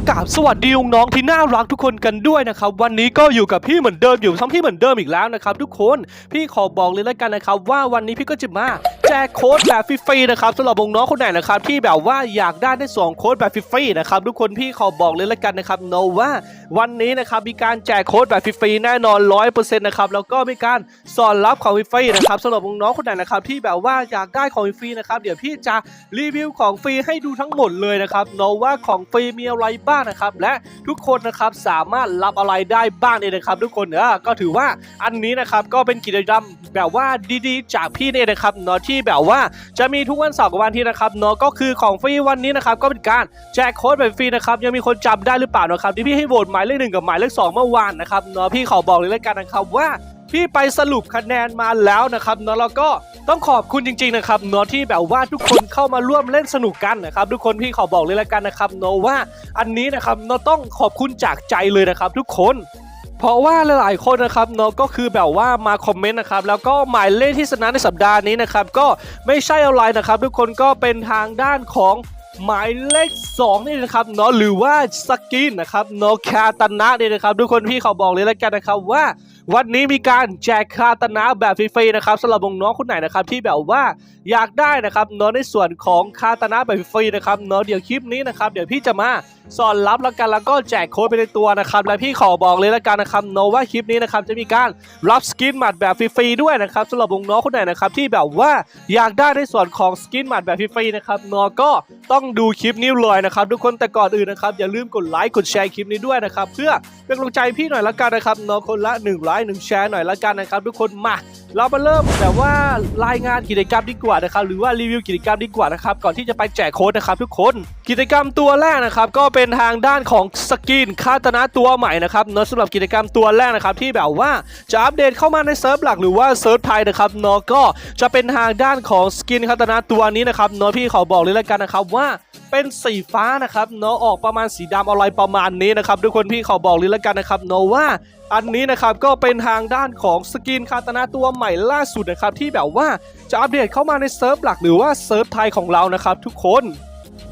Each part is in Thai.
กราบสวัสดีน้องที่น่ารักทุกคนกันด้วยนะครับวันนี้ก็อยู่กับพี่เหมือนเดิมอยู่ซ้ำพี่เหมือนเดิมอีกแล้วนะครับทุกคนพี่ขอบอกเลยแล้วกันนะครับว่าวันนี้พี่ก็จะมาแจกโค้ดแบบฟรีๆนะครับสำหรับน้องคนไหนนะครับที่แบบว่าอยากได้ได้สองโค้ดแบบฟรีๆนะครับทุกคนพี่ขอบอกเลยแล้วกันนะครับโนว่า วันนี้นะครับมีการแจกโค้ดแบบฟรีๆแน่นอนร้อยเปอร์เซ็นต์นะครับแล้วก็มีการสอนรับของฟรีนะครับสำหรับน้องๆคนไหนนะครับที่แบบว่าอยากได้ของฟรีนะครับเดี๋ยวพี่จะรีวิวของฟรีให้ดูทั้งหมดเลยนะครับโนาะว่าของฟรีมีอะไรบ้างนะครับและทุกคนนะครับสามารถรับอะไรได้บ้างเนี่ยนะครับ ทุกคนเออก็ถือว่าอันนี้นะครับก็เป็นกิจกรรมแบบว่าดีๆ จากพี่เนี่ยนะครับเนาะที่แบบว่าจะมีทุกวันเสาร์กับวันที่นะครับเนาะก็คือของฟรีวันนี้นะครับก็เป็นการแจกโค้ดแบบฟรีนะครับยังมีคนจำได้หรือเปล่านะครับที่พี่ให้โหวตมาายเลขหนึ่งกับหมายเลขสองเมื่อวานนะครับเนาะพี่ขอบอกเลยแล้วกันนะครับว่าพี่ไปสรุปคะแนนมาแล้วนะครับเนาะแล้วก็ต้องขอบคุณจริงๆนะครับเนาะที่แบบว่าทุกคนเข้ามาร่วมเล่นสนุกกันนะครับทุกคนพี่ขอบอกเลยแล้วกันนะครับเนาะว่าอันนี้นะครับเนาะต้องขอบคุณจากใจเลยนะครับ ทุกคนเพราะว่าหลายๆคนนะครับเนาะก็คือแบบว่ามาคอมเมนต์นะครับแล้วก็หมายเลขที่ชนะในสัปดาห์นี้นะครับก็ไม่ใช่อะไรนะครับ ทุกคนก็เป็นทางด้านของ หมายเลข2นี่นะครับเนาะหรือว่าสกินนะครับเนาะคาตานะนี่นะครับทุกคนพี่ขอบอกเลยแล้วกันนะครับว่าวันนี้มีการแจกคาตานะแบบฟรีๆนะครับสำหรับน้องคนไหนนะครับที่แบบว่าอยากได้นะครับเนาะในส่วนของคาตานะแบบฟรีๆนะครับเนาะเดี๋ยวคลิปนี้นะครับเดี๋ยวพี่จะมาสอนรับแล้วกันแล้วก็แจกโค้ดไปในตัวนะครับและพี่ขอบอกเลยแล้วกันนะครับเนว่าคลิปนี้นะครับจะมีการรับสกินหมัดแบบฟรีๆด้วยนะครับสำหรับน้องคนไหนนะครับที่แบบว่าอยากได้ในส่วนของสกินหมัดแบบฟรีๆนะครับนาะก็ต้องดูคลิปนี้เลยนะครับทุกคนแต่ก่อนอื่นนะครับอย่าลืมกดไลค์กดแชร์คลิปนี้ด้วยนะครับเพื่อเป็นกำลังใจพี่หน่อยละกันนะครับนาะคนละ1ไลค์1แชร์หน่อยละกันนะครับทุกคนมา เรามาเริ่มแบบว่ารายงานกิจกรรมดีกว่านะครับหรือว่ารีวิวกิจกรรมดีกว่านะครับก่อนที่จะไปแจกโค้ดนะครับทุกคนกิจกรรมตัวแรกนะครับก็เป็นทางด้านของสกินคาตนะตัวใหม่นะครับเนาะสำหรับกิจกรรมตัวแรกนะครับที่แบบว่าจะอัปเดตเข้ามาในเซิร์ฟหลักหรือว่าเซิร์ฟไทยนะครับเนาะก็จะเป็นทางด้านของสกินคาตนะตัวนี้นะครับเนาะพี่ขอบอกเลยและกันนะครับว่า เป็นสีฟ้านะครับเนาะออกประมาณสีดำอะไรประมาณนี้นะครับทุกคนพี่ขอบอกเลยแล้วกันนะครับเนาะว่าอันนี้นะครับก็เป็นทางด้านของสกินคาตนาตัวใหม่ล่าสุดนะครับที่แบบว่าจะอัปเดตเข้ามาในเซิร์ฟหลักหรือว่าเซิร์ฟไทยของเรานะครับทุกคน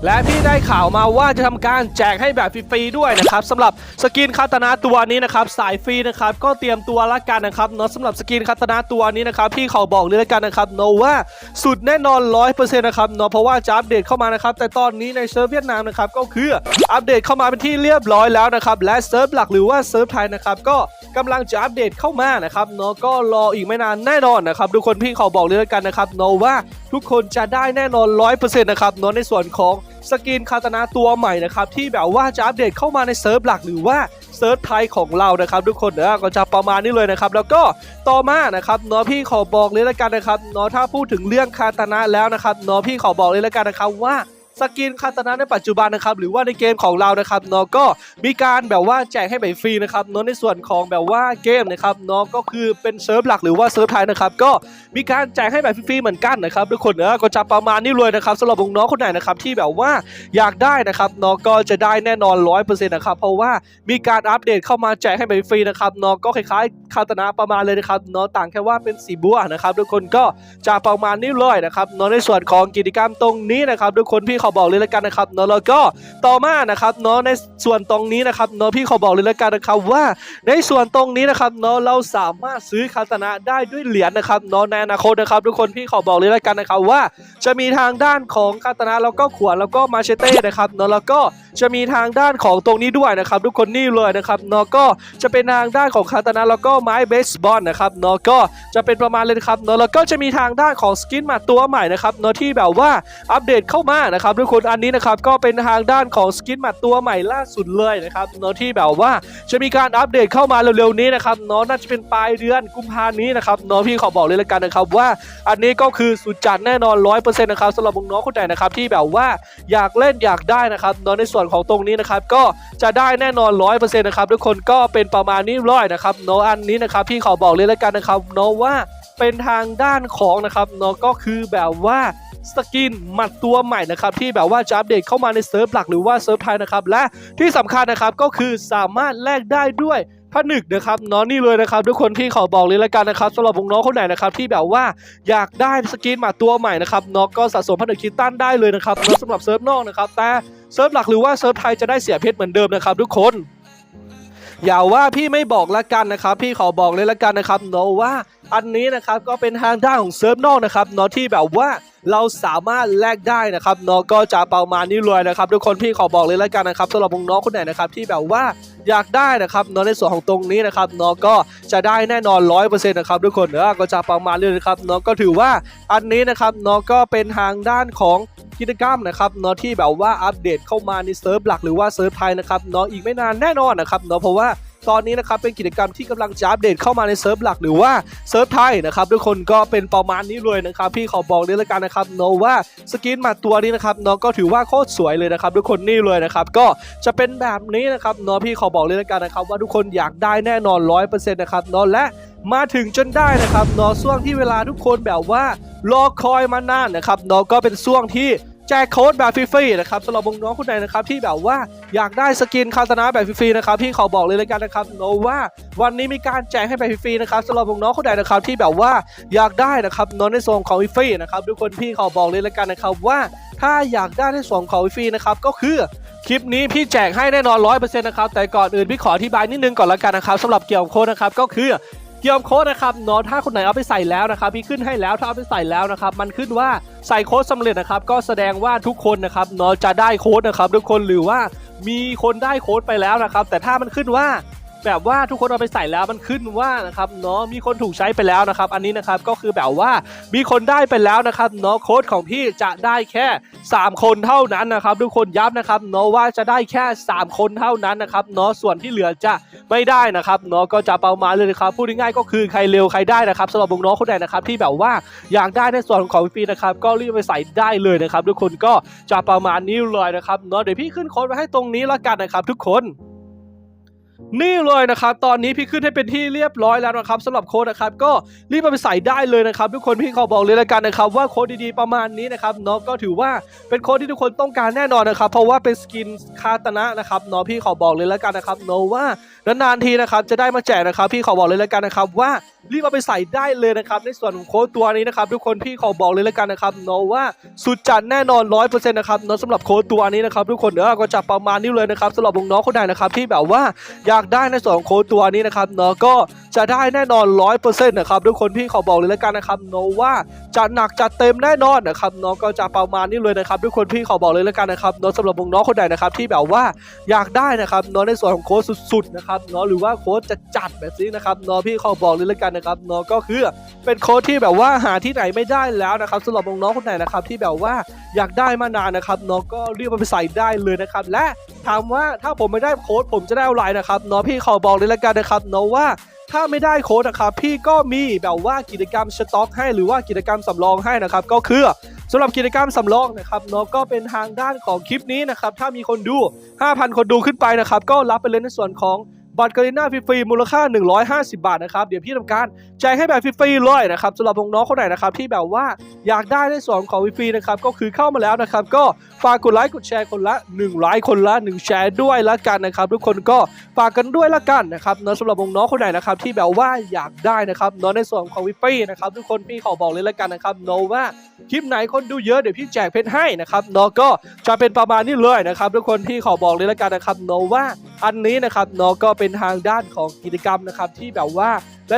และพี่ได้ข่าวมาว่าจะทำการแจกให้แบบฟรีๆด้วยนะครับสำหรับสกินคาตนาตัวนี้นะครับสายฟรีนะครับก็เตรียมตัวละกันนะครับเนาะสำหรับสกินคาตนาตัวนี้นะครับพี่ขอบอกเลยละกันนะครับเนาะว่าสุดแน่นอน100%นะครับเนาะเพราะว่าจะอัปเดตเข้ามานะครับแต่ตอนนี้ในเซิร์ฟเวียดนามนะครับก็คืออัปเดตเข้ามาเป็นที่เรียบร้อยแล้วนะครับและเซิร์ฟหลักหรือว่าเซิร์ฟไทยนะครับก็ กำลังจะอัปเดตเข้ามานะครับเนาะก็รออีกไม่นานแน่นอนนะครับทุกคนพี่ขอบอกเลยละกันนะครับเนาะว่าทุกคนจะได้แน่นอน 100%นะครับเนาะในส่วนของสกินคาตนาตัวใหม่นะครับที่แบบว่าจะอัปเดตเข้ามาในเซิร์ฟหลักหรือว่าเซิร์ฟไทยของเรานะครับทุกคนเนอะก็จะประมาณนี้เลยนะครับแล้วก็ต่อมานะครับเนาะพี่ขอบอกเลยละกันนะครับเนาะถ้าพูดถึงเรื่องคาตนาแล้วนะครับเนาะพี่ขอบอกเลยละกันนะครับว่า สกินคาตนาในปัจจุบันนะครับหรือว่าในเกมของเรานะครับเนาะก็มีการแบบว่าแจกให้แบบฟรีนะครับเนาะในส่วนของแบบว่าเกมนะครับเนาะก็คือเป็นเซิร์ฟหลักหรือว่าเซิร์ฟไทยนะครับก็มีการแจกให้แบบฟรีๆเหมือนกันนะครับทุกคนเนอะก็จะประมาณนี้เลยนะครับสำหรับน้องคนไหนนะครับที่แบบว่าอยากได้นะครับเนาะก็จะได้แน่นอน100%นะครับเพราะว่ามีการอัปเดตเข้ามาแจกให้แบบฟรีนะครับเนาะก็คล้ายๆคาตนาประมาณเลยนะครับเนาะต่างแค่ว่าเป็นสีบัวนะครับทุกคนก็จะประมาณนี้เลยนะครับเนาะในส่วนของกิจกรรมตรงนี้นะครับทุกคนพี่ขอบอกเลยละกันนะครับเนาะแล้วก็ต่อมานะครับเนาะในส่วนตรงนี้นะครับเนาะพี่ขอบอกเลยละกันนะครับว่าในส่วนตรงนี้นะครับเนาะเราสามารถซื้อคาตนะได้ด้วยเหรียญนะครับเนาะในอนาคตนะครับ ทุกคนพี่ขอบอกเลยละกันนะครับว่า จะมีทางด้านของคาตนะแล้วก็ขวานแล้วก็มาเชเต้นะครับเนาะแล้วก็จะมีทางด้านของตรงนี้ด้วยนะครับ ทุกคนนี่เลยนะครับเนาะก็จะเป็นทางด้านของคาตนะแล้วก็ไม้เบสบอลนะครับเนาะก็จะเป็นประมาณเลยครับเนาะแล้วก็จะมีทางด้านของสกินมาตัวใหม่นะครับเนาะที่แบบว่าอัปเดตเข้ามานะครับทุกคนอันนี้นะครับก็เป็นทางด้านของสกินมาตัวใหม่ล่าสุดเลยนะครับเนาะที่แบบว่าจะมีการอัปเดตเข้ามาเร็วๆนี้นะครับเนาะน่าจะเป็นปลายเดือนกุมภานี้นะครับเนาะพี่ขอบอกเลยละกันนะครับว่าอันนี้ก็คือสุดจัดแน่นอน100%นะครับสำหรับน้องคนไหนนะครับที่แบบว่าอยากเล่นอยากได้นะครับเนาะในส่วนของตรงนี้นะครับก็จะได้แน่นอน100%นะครับทุกคนก็เป็นประมาณนี้ร้อยนะครับเนาะอันนี้นะครับพี่ขอบอกเลยละกันนะครับเนาะว่าเป็นทางด้านของนะครับเนาะก็คือแบบว่า สกินหมัดตัวใหม่นะครับที่แบบว่าจะอัปเดตเข้ามาในเซิร์ฟหลักหรือว่าเซิร์ฟไทยนะครับและที่สำคัญนะครับก็คือสามารถแลกได้ด้วยผนึกนะครับเนาะนี่เลยนะครับทุกคนที่ขอบอกเลยละกันนะครับสำหรับวงน้องคนไหนนะครับที่แบบว่าอยากได้สกินหมาตัวใหม่นะครับเนาะก็สะสมผนึกคิตตันได้เลยนะครับเนาะสำหรับเซิร์ฟนอกนะครับแต่เซิร์ฟหลักหรือว่าเซิร์ฟไทยจะได้เสียเพชรเหมือนเดิมนะครับทุกคนอย่าว่าพี่ไม่บอกละกันนะครับ พี่ขอบอกเลยละกันนะครับเนาะว่า อันนี้นะครับก็เป็นทางด้านของเซิร์ฟนอกนะครับเนาะที่แบบว่าเราสามารถแลกได้นะครับเนาะก็จะประมาณนี้เลยนะครับ ทุกคนพี่ขอบอกเลยละกันนะครับสำหรับน้องคนไหนนะครับที่แบบว่าอยากได้นะครับเนาะในส่วนของตรงนี้นะครับเนาะก็จะได้แน่นอนร้อยเปอร์เซ็นต์นะครับทุกคนเนาะก็จะประมาณนี้นะครับเนาะก็ถือว่าอันนี้นะครับเนาะก็เป็นทางด้านของกิจกรรมนะครับเนาะที่แบบว่าอัปเดตเข้ามาในเซิร์ฟหลักหรือว่าเซิร์ฟไทยนะครับเนาะอีกไม่นานแน่นอนนะครับเนาะเพราะว่า ตอนนี้นะครับเป็นกิจกรรมที่กำลังจะอัปเดตเข้ามาในเซิร์ฟหลักหรือว่าเซิร์ฟไทยนะครับทุกคนก็เป็นประมาณนี้เลยนะครับพี่ขอบอกเลยละกันนะครับเนว่าสกินมาตัวนี้นะครับเนาะก็ถือว่าโคตรสวยเลยนะครับทุกคนนี่เลยนะครับก็จะเป็นแบบนี้นะครับเนาะพี่ขอบอกเลยละกันนะครับว่าทุกคนอยากได้แน่นอนร้อยเปอร์เซ็นต์นะครับเนาะและมาถึงจนได้นะครับเนาะช่วงที่เวลาทุกคนแบบว่ารอคอยมานานนะครับเนาะก็เป็นช่วงที่ แจกโค้ดแบบฟรีๆนะครับสำหรับน้องคนไหนนะครับที่แบบว่าอยากได้สกินคาตานะแบบฟรีๆนะครับพี่ขอบอกเลยเลยกันนะครับโนว่าวันนี้มีการแจกให้แบบฟรีๆนะครับสำหรับน้องคนไหนนะครับที่แบบว่าอยากได้นะครับนอนในโซนของฟรีๆนะครับทุกคนพี่ขอบอกเลยเลยกันนะครับว่าถ้าอยากได้ในส่วนของฟรีนะครับก็คือคลิปนี้พี่แจกให้แน่นอนร้อยเปอร์เซ็นต์นะครับแต่ก่อนอื่นพี่ขออธิบายนิดนึงก่อนละกันนะครับสำหรับเกี่ยวกับโค้ดนะครับก็คือ เกียมโค้ดนะครับเนาะถ้าคนไหนเอาไปใส่แล้วนะครับพี่ขึ้นให้แล้วถ้าเอาไปใส่แล้วนะครับมันขึ้นว่าใส่โค้ดสำเร็จนะครับก็แสดงว่าทุกคนนะครับเนาะจะได้โค้ดนะครับทุกคนหรือว่ามีคนได้โค้ดไปแล้วนะครับแต่ถ้ามันขึ้นว่า แบบว่าทุกคนเอาไปใส่แล้วมันขึ้นว่านะครับเนาะมีคนถูกใช้ไปแล้วนะครับ อันนี้นะครับก็คือแบบว่ามีคนได้ไปแล้วนะครับเนาะโค้ดของพี่จะได้แค่ 3 คนเท่านั้นนะครับ ทุกคนย้ำนะครับเนาะว่าจะได้แค่ 3 คนเท่านั้นนะครับเนาะส่วนที่เหลือจะไม่ได้นะครับเนาะก็จะประมาณเลยนะครับพูดง่ายๆก็คือใครเร็วใครได้นะครับสำหรับน้องคนไหนนะครับที่แบบว่าอยากได้ในส่วนของฟรีนะครับก็รีบไปใส่ได้เลยนะครับ ทุกคนก็จะประมาณนี้เลยนะครับเนาะเดี๋ยวพี่ขึ้นโค้ดไว้ให้ตรงนี้แล้วกันนะครับ ทุกคน นี่เลยนะครับ ตอนนี้พี่ขึ้นให้เป็นที่เรียบร้อยแล้วนะครับสำหรับโค้ดนะครับ ก็รีบเอาไปใส่ได้เลยนะครับ ทุกคนพี่ขอบอกเลยละกันนะครับ ว่าโค้ดดีๆประมาณนี้นะครับเนาะก็ถือว่าเป็นโค้ดที่ทุกคนต้องการแน่นอนนะครับ เพราะว่าเป็นสกินคาตนะนะครับเนาะพี่ขอบอกเลยละกันนะครับเนาะว่านานๆทีนะครับจะได้มาแจกนะครับ พี่ขอบอกเลยละกันนะครับว่ารีบเอาไปใส่ได้เลยนะครับในส่วนของโค้ดตัวนี้นะครับทุกคนพี่ขอบอกเลยละกันนะครับเนาะว่าสุดจัดแน่นอนร้อยเปอร์เซ็นต์นะครับเนาะสำหรับโค้ดตัวนี้นะครับทุกคนเนอะก็จะประมาณนี้เลยนะครับสำหรับน้องๆคนใดนะครับที่แบบว่าอยากได้ในส่วนของโค้ดตัวนี้นะครับเนาะก็จะได้แน่นอนร้อยเปอร์เซ็นต์นะครับทุกคนพี่ขอบอกเลยแล้วกันนะครับเนาะว่าจะหนักจัดเต็มแน่นอนนะครับเนาะก็จะประมาณนี้เลยนะครับทุกคนพี่ขอบอกเลยแล้วกันนะครับเนาะสำหรับน้องๆคนใดนะครับที่แบบว่าอยากได้นะครับเนาะในส่วนของโค้ดสุดๆนะครับเนาะหรือว่าโค้ดจะจัดแบบนี้นะครับเนาะพี่ขอบอกเลยแล้วกันนะครับเนาะก็คือเป็นโค้ดที่แบบว่าหาที่ไหนไม่ได้แล้วนะครับสำหรับน้องๆคนไหนนะครับที่แบบว่าอยากได้มานานนะครับเนาะก็เรีบเอาไปใส่ได้เลยนะครับ และถามว่าถ้าผมไม่ได้โค้ดผมจะได้อะไรนะครับเนาะพี่ขอบอกเลยละกันนะครับเนาะว่าถ้าไม่ได้โค้ดนะครับพี่ก็มีแบบว่ากิจกรรมสต็อก ให้หรือว่ากิจกรรมสำรองให้นะครับ ก็คือสำหรับกิจกรรมสำรองนะครับเนาะก็เป็นทางด้านของคลิปนี้นะครับถ้ามีคนดู 5,000 คนดูขึ้นไปนะครับ ก็รับไปเลยในส่วนของ บัตรกรีน่าฟรีๆมูลค่า 150 บาทนะครับ เดี๋ยวพี่ทำการแจกให้แบบฟรีๆเลยนะครับสำหรับน้องๆคนไหนนะครับที่แบบว่าอยากได้ในส่วนของฟรีๆนะครับก็คือเข้ามาแล้วนะครับ ก็ฝากกดไลค์กดแชร์คนละ1ไลค์คนละ 1 แชร์ด้วยละกันนะครับ ทุกคนก็ฝากกันด้วยละกันนะครับเนอะสำหรับน้องๆคนไหนนะครับที่แบบว่าอยากได้นะครับเนอะในส่วนของวิปปี้นะครับทุกคนพี่ขอบอกเลยละกันนะครับเนอะว่าคลิปไหนคนดูเยอะเดี๋ยวพี่แจกเพชรให้นะครับเนอะก็จะเป็นประมาณนี้เลยนะครับ ทุกคนพี่ขอบอกเลยละกันนะครับเนอะว่าอันนี้นะครับเนอะก็เป็นทางด้านของกิจกรรมนะครับที่แบบว่า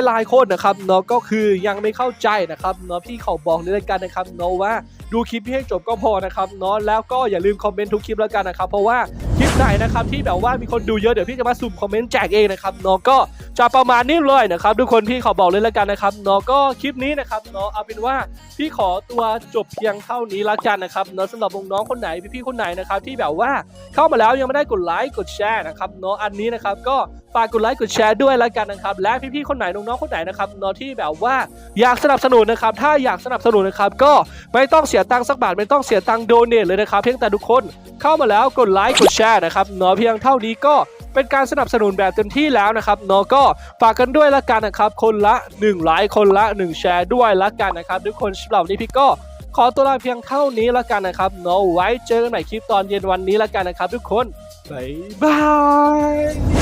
หลายๆคนนะครับเนาะก็คือยังไม่เข้าใจนะครับเนาะพี่เขาบอกเลยละกันนะครับเนาะว่าดูคลิปพี่ให้จบก็พอนะครับเนาะแล้วก็อย่าลืมคอมเมนต์ทุกคลิปแล้วกันนะครับเพราะว่า คลิปไหนนะครับที่แบบว่ามีคนดูเยอะเดี๋ยวพี่จะมาสุ่มคอมเมนต์แจกเองนะครับเนาะก็จะประมาณนี้เลยนะครับทุกคนพี่ขอบอกเลยแล้วกันนะครับเนาะก็คลิปนี้นะครับเนาะเอาเป็นว่าพี่ขอตัวจบเพียงเท่านี้ละกันนะครับเนาะสำหรับน้องๆคนไหนพี่ๆคนไหนนะครับที่แบบว่าเข้ามาแล้วยังไม่ได้กดไลค์กดแชร์นะครับเนาะอันนี้นะครับก็ฝากกดไลค์กดแชร์ด้วยละกันนะครับและพี่ๆคนไหนน้องๆคนไหนนะครับเนาะที่แบบว่าอยากสนับสนุนนะครับถ้าอยากสนับสนุนนะครับก็ไม่ต้องเสียตังค์สักบาทไม่ต้องเสียตังค์โดเนทเลยนะครับเพียงแต่ทุกคนเข้ามาแล้วกดไลค์กดแชร์นะครับเนาะเพียงเท่านี้ก็เป็นการสนับสนุนแบบเต็มที่แล้วนะครับเนาะก็ฝากกันด้วยละกันนะครับ คนละ1ไลค์คนละ 1 แชร์ด้วยละกันนะครับ ทุกคนสำหรับวันนี้พี่ก็ขอตัวลาเพียงเท่านี้ละกันนะครับเนาะไว้เจอกันใหม่คลิปตอนเย็นวันนี้ละกันนะครับ ทุกคนบ๊ายบาย